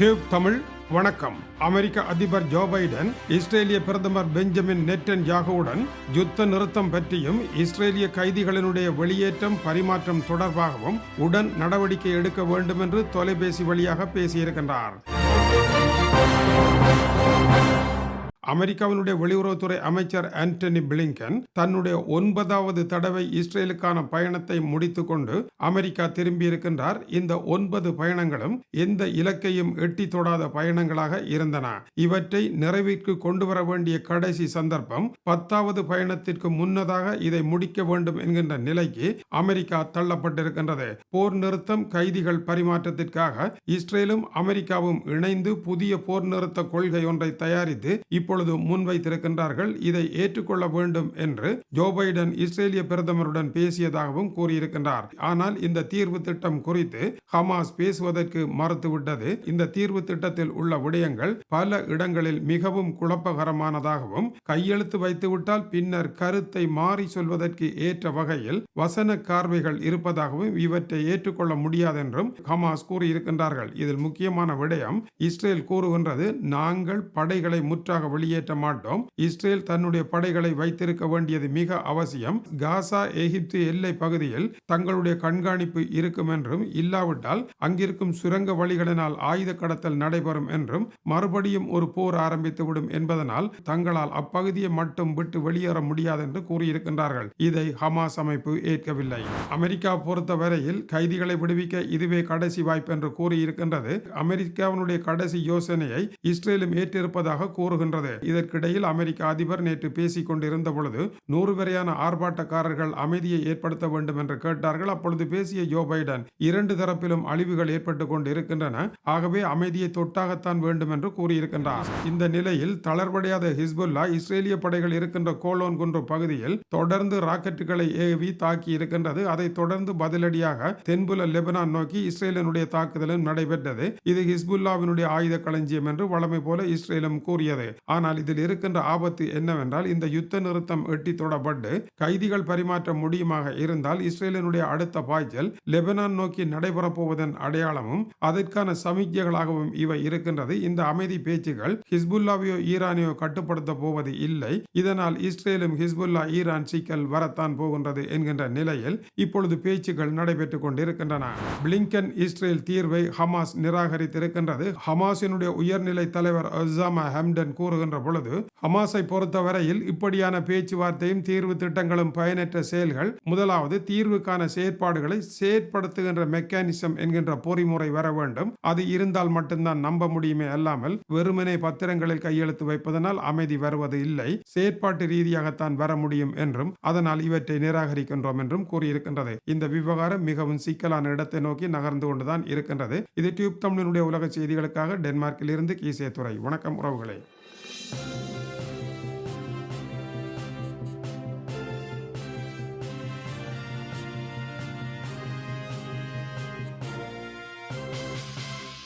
Tube Tamil வணக்கம். அமெரிக்க அதிபர் Joe Biden இஸ்ரேலிய பிரதமர் பெஞ்சமின் நெட்டன் யாகுவுடன் யுத்த நிறுத்தம் பற்றியும் இஸ்ரேலிய கைதிகளினுடைய வெளியேற்றம் பரிமாற்றம் தொடர்பாகவும் உடன் நடவடிக்கை எடுக்க வேண்டும் என்று தொலைபேசி வழியாக பேசியிருக்கின்றார். அமெரிக்காவினுடைய வெளியுறவுத்துறை அமைச்சர் ஆண்டனி பிளிங்கன் தன்னுடைய ஒன்பதாவது தடவை இஸ்ரேலுக்கான பயணத்தை முடித்துக்கொண்டு அமெரிக்கா திரும்பியிருக்கின்றார். இந்த ஒன்பது பயணங்களும் எந்த இலக்கையும் எட்டி தொடாத பயணங்களாக இருந்தன. இவற்றை நிறைவிற்கு கொண்டு வர வேண்டிய கடைசி சந்தர்ப்பம் பத்தாவது பயணத்திற்கு முன்னதாக இதை முடிக்க வேண்டும் என்கின்ற நிலைக்கு அமெரிக்கா தள்ளப்பட்டிருக்கின்றது. போர் நிறுத்தம் கைதிகள் பரிமாற்றத்திற்காக இஸ்ரேலும் அமெரிக்காவும் இணைந்து புதிய போர் நிறுத்த கொள்கை ஒன்றை தயாரித்து இப்பொழுது இப்பொழுது முன்வைத்திருக்கின்றார்கள். இதை ஏற்றுக்கொள்ள வேண்டும் என்று ஜோ பைடன் இஸ்ரேலிய பிரதமருடன் பேசியதாகவும் கூறியிருக்கின்றார். ஆனால் இந்த தீர்வு திட்டம் குறித்து ஹமாஸ் பேசுவதற்கு மறுத்துவிட்டது. இந்த தீர்வு திட்டத்தில் உள்ள விடயங்கள் பல இடங்களில் மிகவும் குழப்பகரமானதாகவும் கையெழுத்து வைத்துவிட்டால் பின்னர் கருத்தை மாறி சொல்வதற்கு ஏற்ற வகையில் வசன கார்வைகள் இருப்பதாகவும் இவற்றை ஏற்றுக்கொள்ள முடியாதென்றும் ஹமாஸ் கூறியிருக்கின்றார்கள். இதில் முக்கியமான விடயம் இஸ்ரேல் கூறுகின்றது நாங்கள் படைகளை முற்றாக வெளியே வெளியேற்ற மாட்டோம். இஸ்ரேல் தன்னுடைய படைகளை வைத்திருக்க வேண்டியது மிக அவசியம். காசா எகிப்து எல்லை பகுதியில் தங்களுடைய கண்காணிப்பு இருக்கும் என்றும் இல்லாவிட்டால் அங்கிருக்கும் சுரங்க வழிகளினால் ஆயுத கடத்தல் நடைபெறும் என்றும் மறுபடியும் ஒரு போர் ஆரம்பித்துவிடும் என்பதனால் தங்களால் அப்பகுதியை மட்டும் விட்டு வெளியேற முடியாது என்று கூறியிருக்கின்றார்கள். இதை ஹமாஸ் அமைப்பு ஏற்கவில்லை. அமெரிக்கா பொறுத்தவரையில் கைதிகளை விடுவிக்க இதுவே கடைசி வாய்ப்பு என்று கூறியிருக்கின்றது. அமெரிக்காவினுடைய கடைசி யோசனையை இஸ்ரேலும் ஏற்றிருப்பதாக கூறுகின்றது. இதற்கிடையில் அமெரிக்க அதிபர் நேற்று பேசிக் கொண்டிருந்த பொழுது நூறு வரையான ஆர்ப்பாட்டக்காரர்கள் அமைதியை ஏற்படுத்த வேண்டும் என்று கேட்டார்கள். அப்பொழுது பேசிய ஜோ பைடன் இரண்டு தரப்பிலும் அழிவுகள் ஏற்பட்டுக் கொண்டு இருக்கின்றன ஆகவே அமைதியை தொட்டாகத்தான் வேண்டும் என்று கூறியிருக்கின்றார். இந்த நிலையில் தளர்வடையாத ஹிஸ்புல்லா இஸ்ரேலிய படைகள் இருக்கின்ற கோலோன் குன்று பகுதியில் தொடர்ந்து ராக்கெட்டுகளை ஏவி தாக்கி இருக்கின்றது. அதை தொடர்ந்து பதிலடியாக தென்புல லெபனான் நோக்கி இஸ்ரேலினுடைய தாக்குதலும் நடைபெற்றது. இது ஹிஸ்புல்லாவினுடைய ஆயுத களஞ்சியம் என்று வளமை போல இஸ்ரேலும் கூறியது. ஆனால் இதில் இருக்கின்ற ஆபத்து என்னவென்றால் இந்த யுத்த நிறுத்தம் எட்டி தொடப்பட்டு கைதிகள் பரிமாற்றம் முடியுமாக இருந்தால் இஸ்ரேலினுடைய அடுத்த பாய்ச்சல் லெபனான் நோக்கி நடைபெறப் போவதன் அடையாளமும் அதற்கான சமிக்ஞைகளாகவும் இவை இருக்கின்றது. இந்த அமைதி பேச்சுகள் ஹிஸ்புல்லாவையோ ஈரானையோ கட்டுப்படுத்த போவது இல்லை. இதனால் இஸ்ரேலும் ஹிஸ்புல்லா ஈரான் சிக்கல் வரத்தான் போகின்றது என்கின்ற நிலையில் இப்பொழுது பேச்சுகள் நடைபெற்றுக் கொண்டிருக்கின்றன. பிளிங்கன் இஸ்ரேல் தீர்வை ஹமாஸ் நிராகரித்திருக்கின்றது. ஹமாஸினுடைய உயர்நிலை தலைவர் அசாமா ஹம்டன் கூறுகின்ற பொழுது ஹமாஸை பொறுத்தவரையில் இப்படியான பேச்சுவார்த்தையும் தீர்வு திட்டங்களும் பயனற்ற செயல்கள் முதலாவது தீர்வுக்கான செயற்பாடுகளை செயற்படுத்துகின்ற மெக்கானிசம் என்கின்ற பொறிமுறை வர வேண்டும். அது இருந்தால் மட்டும்தான் நம்ப முடியுமே அல்லாமல் வெறுமனே பத்திரங்களில் கையெழுத்து வைப்பதனால் அமைதி வருவது இல்லை. செயற்பாட்டு ரீதியாகத்தான் வர முடியும் என்றும் அதனால் இவற்றை நிராகரிக்கின்றோம் என்றும் கூறியிருக்கின்றது. இந்த விவகாரம் மிகவும் சிக்கலான இடத்தை நோக்கி நகர்ந்து கொண்டுதான் இருக்கின்றது. இது டியூப் தமிழனுடைய உலக செய்திகளுக்காக டென்மார்க்கில் இருந்து கீசே துறை வணக்கம் உறவுகளே. you